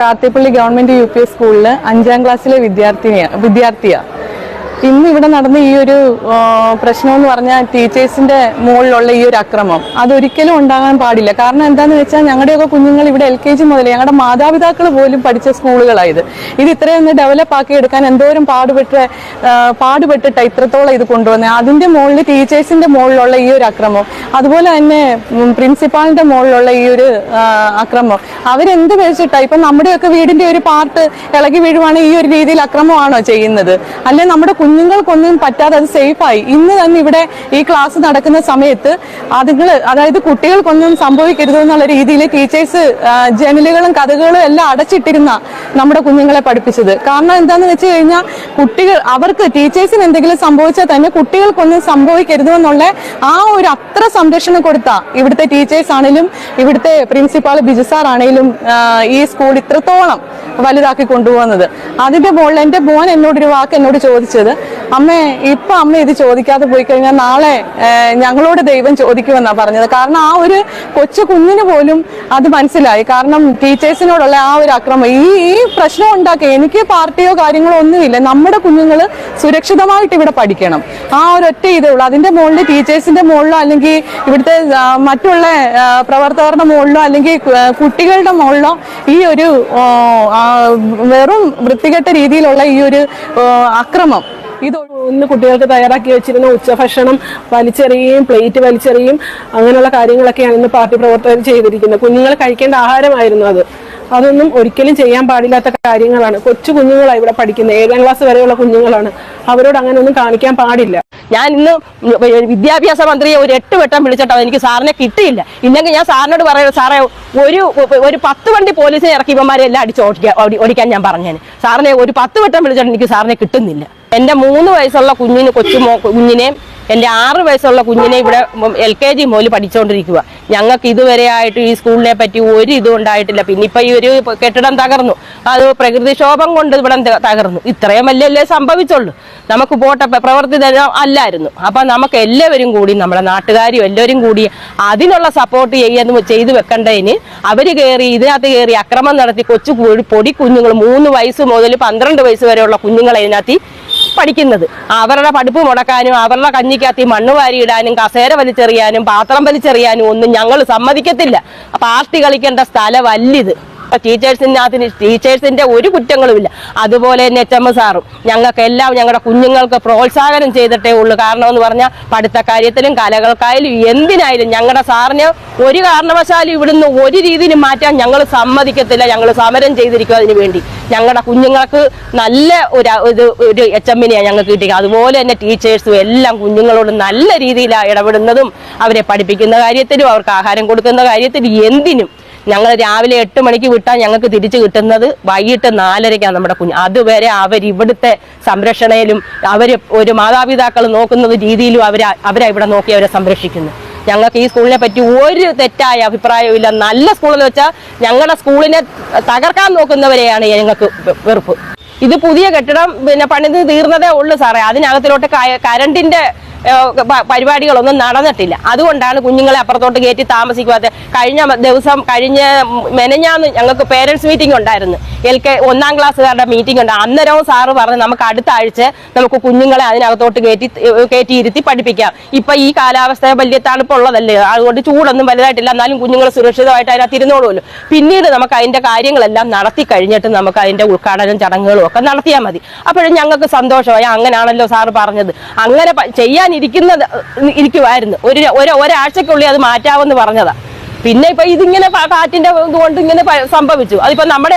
Karthikappally government U P S സ്കൂളിൽ അഞ്ചാം ക്ലാസ്സിലെ വിദ്യാർത്ഥിനിയാണ് വിദ്യാർത്ഥിയാ. ഇന്ന് ഇവിടെ നടന്ന ഈ ഒരു പ്രശ്നം എന്ന് പറഞ്ഞാൽ ടീച്ചേഴ്സിന്റെ മുകളിലുള്ള ഈ ഒരു അക്രമം. അതൊരിക്കലും ഉണ്ടാകാൻ പാടില്ല. കാരണം എന്താന്ന് വെച്ചാൽ ഞങ്ങളുടെയൊക്കെ കുഞ്ഞുങ്ങൾ ഇവിടെ എൽ കെ ജി മുതൽ ഞങ്ങളുടെ മാതാപിതാക്കൾ പോലും പഠിച്ച സ്കൂളുകളായത് ഇത്. ഇത്രയൊന്ന് ഡെവലപ്പ് ആക്കി എടുക്കാൻ എന്തോരം പാടുപെട്ട് പാടുപെട്ടിട്ട ഇത്രത്തോളം ഇത് കൊണ്ടുവന്നത് അതിന്റെ മുകളിൽ ടീച്ചേഴ്സിന്റെ മുകളിലുള്ള ഈ ഒരു അക്രമം. അതുപോലെ തന്നെ പ്രിൻസിപ്പാളിന്റെ മുകളിലുള്ള ഈ ഒരു അക്രമം. അവരെന്ത് വെച്ചിട്ടാ ഇപ്പൊ നമ്മുടെയൊക്കെ വീടിന്റെ ഒരു പാർട്ട് ഇളകി വീഴുവാണെങ്കിൽ ഈ ഒരു രീതിയിൽ അക്രമമാണോ ചെയ്യുന്നത്? അല്ലെ നമ്മുടെ കുഞ്ഞുങ്ങൾക്കൊന്നും പറ്റാതെ അത് സേഫായി ഇന്ന് തന്നെ ഇവിടെ ഈ ക്ലാസ് നടക്കുന്ന സമയത്ത് അതുങ്ങൾ അതായത് കുട്ടികൾക്കൊന്നും സംഭവിക്കരുത് എന്നുള്ള രീതിയിൽ ടീച്ചേഴ്സ് ജനലുകളും കഥകളും എല്ലാം അടച്ചിട്ടിരുന്ന നമ്മുടെ കുഞ്ഞുങ്ങളെ പഠിപ്പിച്ചത്. കാരണം എന്താന്ന് വെച്ച് കഴിഞ്ഞാൽ കുട്ടികൾ അവർക്ക് ടീച്ചേഴ്സിന് എന്തെങ്കിലും സംഭവിച്ചാൽ തന്നെ കുട്ടികൾക്കൊന്നും സംഭവിക്കരുത് എന്നുള്ള ആ ഒരു അത്ര സംരക്ഷണം കൊടുത്ത ഇവിടുത്തെ ടീച്ചേഴ്സ് ആണെങ്കിലും ഇവിടുത്തെ പ്രിൻസിപ്പാൾ ബിജു സാർ ആണെങ്കിലും ഈ സ്കൂൾ ഇത്രത്തോളം വലുതാക്കി കൊണ്ടുപോകുന്നത്. അതിന്റെ മുകളിൽ എന്റെ മോൻ എന്നോടൊരു വാക്ക് എന്നോട് ചോദിച്ചത് അമ്മേ ഇപ്പൊ അമ്മ ഇത് ചോദിക്കാതെ പോയി കഴിഞ്ഞാൽ നാളെ ഞങ്ങളോട് ദൈവം ചോദിക്കുമെന്നാ പറഞ്ഞത്. കാരണം ആ ഒരു കൊച്ചു കുഞ്ഞിന് പോലും അത് മനസ്സിലായി. കാരണം ടീച്ചേഴ്സിനോടുള്ള ആ ഒരു അക്രമം. ഈ ഈ പ്രശ്നം ഉണ്ടാക്കി എനിക്ക് പാർട്ടിയോ കാര്യങ്ങളോ ഒന്നുമില്ല. നമ്മുടെ കുഞ്ഞുങ്ങൾ സുരക്ഷിതമായിട്ട് ഇവിടെ പഠിക്കണം. ആ ഒരു ഒറ്റ ഇതേ ഉള്ളൂ. അതിന്റെ മുകളിൽ ടീച്ചേഴ്സിന്റെ മുകളിലോ അല്ലെങ്കിൽ ഇവിടുത്തെ മറ്റുള്ള പ്രവർത്തകരുടെ മുകളിലോ അല്ലെങ്കിൽ കുട്ടികളുടെ മുകളിലോ ഈ ഒരു വെറും വൃത്തികെട്ട രീതിയിലുള്ള ഈ ഒരു അക്രമം. ഇത് ഇന്ന് കുട്ടികൾക്ക് തയ്യാറാക്കി വെച്ചിരുന്ന ഉച്ചഭക്ഷണം വലിച്ചെറിയുകയും പ്ലേറ്റ് വലിച്ചെറിയും അങ്ങനെയുള്ള കാര്യങ്ങളൊക്കെയാണ് ഇന്ന് പാർട്ടി പ്രവർത്തകർ ചെയ്തിരിക്കുന്നത്. കുഞ്ഞുങ്ങൾ കഴിക്കേണ്ട ആഹാരമായിരുന്നു അത്. അതൊന്നും ഒരിക്കലും ചെയ്യാൻ പാടില്ലാത്ത കാര്യങ്ങളാണ്. കൊച്ചു കുഞ്ഞുങ്ങളാണ് ഇവിടെ പഠിക്കുന്നത്. ഏഴാം ക്ലാസ് വരെയുള്ള കുഞ്ഞുങ്ങളാണ്. അവരോട് അങ്ങനെ ഒന്നും കാണിക്കാൻ പാടില്ല. ഞാൻ ഇന്ന് വിദ്യാഭ്യാസ മന്ത്രിയെ ഒരു എട്ട് വട്ടം വിളിച്ചിട്ടോ എനിക്ക് സാറിനെ കിട്ടിയില്ല. ഇല്ലെങ്കിൽ ഞാൻ സാറിനോട് പറയുന്നത് സാറേ ഒരു ഒരു പത്ത് വണ്ടി പോലീസിനെ ഇറക്കി ഇവന്മാരെ എല്ലാം അടിച്ച് ഓടിക്കാൻ ഓടി- ഓടിക്കാൻ ഞാൻ പറഞ്ഞേന്. സാറിനെ ഒരു പത്ത് വട്ടം വിളിച്ചിട്ട് എനിക്ക് സാറിനെ കിട്ടുന്നില്ല. എന്റെ മൂന്ന് വയസ്സുള്ള കുഞ്ഞിന് കൊച്ചു മോ എന്റെ ആറ് വയസ്സുള്ള കുഞ്ഞിനെ ഇവിടെ എൽ കെ ജി മുതൽ പഠിച്ചുകൊണ്ടിരിക്കുക ഞങ്ങൾക്ക് ഇതുവരെ ആയിട്ട് ഈ സ്കൂളിനെ പറ്റി ഒരു ഇതും ഉണ്ടായിട്ടില്ല. പിന്നെ ഇപ്പം ഈ ഒരു കെട്ടിടം തകർന്നു. അത് പ്രകൃതിക്ഷോഭം കൊണ്ട് ഇവിടെ തകർന്നു. ഇത്രയും വലിയല്ലേ സംഭവിച്ചുള്ളൂ. നമുക്ക് പോട്ടെ പ്രവൃത്തി അല്ലായിരുന്നു. അപ്പൊ നമുക്ക് എല്ലാവരും കൂടി നമ്മുടെ നാട്ടുകാരും എല്ലാവരും കൂടി അതിനുള്ള സപ്പോർട്ട് ചെയ്യാൻ ചെയ്തു വെക്കേണ്ടതിന് അവർ കയറി ഇതിനകത്ത് കയറി അക്രമം നടത്തി കൊച്ചു പൊടി കുഞ്ഞുങ്ങൾ മൂന്ന് വയസ്സ് മുതൽ പന്ത്രണ്ട് വയസ്സ് വരെയുള്ള കുഞ്ഞുങ്ങളെ ഇതിനകത്ത് പഠിക്കുന്നത്. അവരുടെ പഠിപ്പ് മുടക്കാനും അവരുടെ കഞ്ഞിക്കകത്ത് മണ്ണ് വാരിയിടാനും കസേര വലിച്ചെറിയാനും പാത്രം വലിച്ചെറിയാനും ഒന്നും ഞങ്ങൾ സമ്മതിക്കത്തില്ല. പാർട്ടി കളിക്കേണ്ട സ്ഥലം സ്ഥലമല്ലിത് ഇപ്പൊ ടീച്ചേഴ്സിനകത്തിന് ടീച്ചേഴ്സിന്റെ ഒരു കുറ്റങ്ങളുമില്ല. അതുപോലെ തന്നെ എച്ച് എം എസ് സാറും. ഞങ്ങൾക്ക് എല്ലാം ഞങ്ങളുടെ കുഞ്ഞുങ്ങൾക്ക് പ്രോത്സാഹനം ചെയ്തിട്ടേ ഉള്ളൂ. കാരണം എന്ന് പറഞ്ഞാൽ പഠിത്ത കാര്യത്തിലും കലകൾക്കായാലും എന്തിനായാലും ഞങ്ങളുടെ സാറിന് ഒരു കാരണവശാലും ഇവിടുന്ന് ഒരു രീതിയിലും മാറ്റാൻ ഞങ്ങൾ സമ്മതിക്കത്തില്ല. ഞങ്ങൾ സമരം ചെയ്തിരിക്കും അതിന് വേണ്ടി. ഞങ്ങളുടെ കുഞ്ഞുങ്ങൾക്ക് നല്ല ഒരു ഇത് ഒരു എച്ച് എമ്മിനെയാണ് ഞങ്ങൾക്ക് കിട്ടിയത്. അതുപോലെ തന്നെ ടീച്ചേഴ്സും എല്ലാം കുഞ്ഞുങ്ങളോട് നല്ല രീതിയിലാണ് ഇടപെടുന്നതും അവരെ പഠിപ്പിക്കുന്ന കാര്യത്തിലും അവർക്ക് ആഹാരം കൊടുക്കുന്ന കാര്യത്തിലും എന്തിനും ഞങ്ങൾ രാവിലെ എട്ട് മണിക്ക് വിട്ടാൽ ഞങ്ങൾക്ക് തിരിച്ചു കിട്ടുന്നത് വൈകിട്ട് നാലരയ്ക്കാണ് നമ്മുടെ കുഞ്ഞ്. അതുവരെ അവർ ഇവിടുത്തെ സംരക്ഷണയിലും അവർ ഒരു മാതാപിതാക്കൾ നോക്കുന്നത് രീതിയിലും അവരെ അവരെ ഇവിടെ നോക്കി അവരെ സംരക്ഷിക്കുന്നു ഞങ്ങൾക്ക് ഈ സ്കൂളിനെ പറ്റി ഒരു തെറ്റായ അഭിപ്രായവും നല്ല സ്കൂളെന്ന് വെച്ചാൽ ഞങ്ങളുടെ സ്കൂളിനെ തകർക്കാൻ നോക്കുന്നവരെയാണ് ഞങ്ങൾക്ക് വെറുപ്പ്. ഇത് പുതിയ കെട്ടിടം പിന്നെ പണിത് തീർന്നതേ ഉള്ളൂ സാറേ. അതിനകത്തിലോട്ട് കരണ്ടിന്റെ പരിപാടികളൊന്നും നടന്നിട്ടില്ല. അതുകൊണ്ടാണ് കുഞ്ഞുങ്ങളെ അപ്പുറത്തോട്ട് കയറ്റി താമസിക്കാതെ കഴിഞ്ഞ ദിവസം കഴിഞ്ഞ മെനഞ്ഞാന്ന് ഞങ്ങൾക്ക് പേരൻസ് മീറ്റിംഗ് ഉണ്ടായിരുന്നു. എൽ കെ ഒന്നാം ക്ലാസ്സുകാരുടെ മീറ്റിംഗ് ഉണ്ട്. അന്നേരവും സാറ് പറഞ്ഞു നമുക്ക് അടുത്ത ആഴ്ച നമുക്ക് കുഞ്ഞുങ്ങളെ അതിനകത്തോട്ട് കയറ്റി കയറ്റിയിരുത്തി പഠിപ്പിക്കാം. ഇപ്പൊ ഈ കാലാവസ്ഥ വലിയ തണുപ്പുള്ളതല്ലേ? അതുകൊണ്ട് ചൂടൊന്നും വലുതായിട്ടില്ല. എന്നാലും കുഞ്ഞുങ്ങൾ സുരക്ഷിതമായിട്ട് അതിനകത്ത് ഇരുന്നോളൂല്ലോ പിന്നീട് നമുക്ക് അതിന്റെ കാര്യങ്ങളെല്ലാം നടത്തി കഴിഞ്ഞിട്ട് നമുക്ക് അതിന്റെ ഉദ്ഘാടനം ചടങ്ങുകളും ഒക്കെ നടത്തിയാൽ മതി. അപ്പോഴും ഞങ്ങൾക്ക് സന്തോഷമായി. അങ്ങനെയാണല്ലോ സാറ് പറഞ്ഞത്. അങ്ങനെ പ- ചെയ്യാനിരിക്കുന്നത് ഇരിക്കുമായിരുന്നു ഒരു ഒരു ഒരാഴ്ചക്കുള്ളിൽ അത് മാറ്റാമെന്ന് പറഞ്ഞതാ. പിന്നെ ഇപ്പൊ ഇതിങ്ങനെ കാറ്റിന്റെ കൊണ്ട് ഇങ്ങനെ സംഭവിച്ചു. അതിപ്പോ നമ്മുടെ